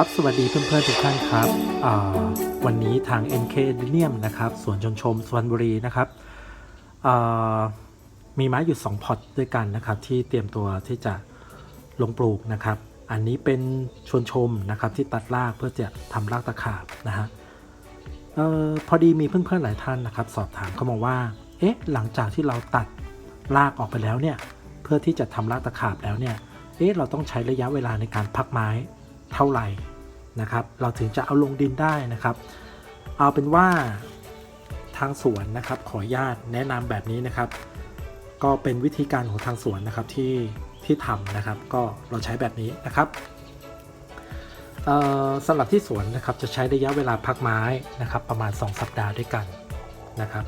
ครับสวัสดีเพื่อนๆทุกท่านครับวันนี้ทาง NK d i n i u m นะครับสวนชนชมสุพรรณบุรีนะครับมีไม้อยู่ 2 พอตด้วยกันนะครับ ที่เตรียมตัวที่จะลงปลูกนะครับ อันนี้เป็นชวนชมนะครับที่ตัดรากเพื่อจะทำรากตะขาบนะฮะออพอดีมีเพื่อนๆหลายท่านนะครับ สอบถามเข้ามาว่าเอ๊ะหลังจากที่เราตัดรากออกไปแล้วเนี่ยเพื่อที่จะทำรากตะขาบแล้วเนี่ยเอ๊ะเราต้องใช้ระยะเวลาในการพักไม้ เท่าไหร่นะครับ เราถึงจะเอาลงดินได้นะครับ เอาเป็นว่าทางสวนนะครับขออนุญาตแนะนำแบบนี้นะครับ ก็เป็นวิธีการของทางสวนนะครับที่ที่ทำนะครับ ก็เราใช้แบบนี้นะครับสำหรับที่สวนนะครับจะใช้ระยะเวลาพักไม้นะครับ ประมาณ 2 สัปดาห์ด้วยกันนะครับ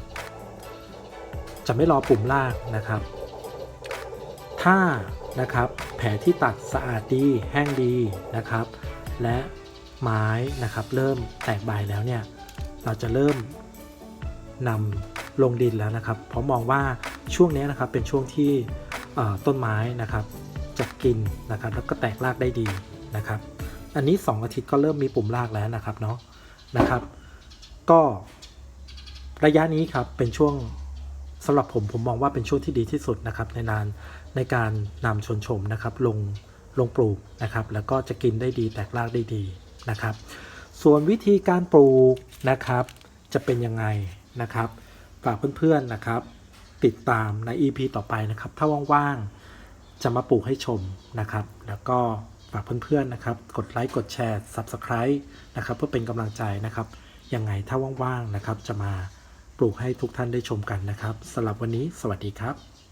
จะไม่รอปุ่มรากนะครับ ถ้า นะครับ แผลที่ตัดสะอาดดีแห้งดีนะครับ และไม้นะครับเริ่มแตกใบแล้วเนี่ยเราจะเริ่มนำลงดินแล้วนะครับ เพราะมองว่าช่วงนี้นะครับเป็นช่วงที่ต้นไม้นะครับจะกินนะครับแล้วก็แตกรากได้ดีนะครับ อันนี้ 2 อาทิตย์ก็เริ่มมีปุ่มรากแล้วนะครับเนาะนะครับ ก็ระยะนี้ครับเป็นช่วง สำหรับผมผมมองว่าเป็นช่วงที่ดีที่สุดนะครับในนานในการนำชนชมนะครับลงลงปลูกนะครับ แล้วก็จะกินได้ดีแตกรากได้ดีนะครับ ส่วนวิธีการปลูกนะครับ จะเป็นยังไงนะครับฝากเพื่อนๆนะครับ ติดตามใน EP ต่อไปนะครับ ถ้าว่างๆจะมาปลูกให้ชมนะครับ แล้วก็ฝากเพื่อนๆนะครับ กดไลค์กดแชร์ Subscribe นะครับ เพื่อเป็นกำลังใจนะครับยังไงถ้าว่างๆนะครับจะมา ปลูกให้ทุกท่านได้ชมกันนะครับสำหรับวันนี้ สวัสดีครับ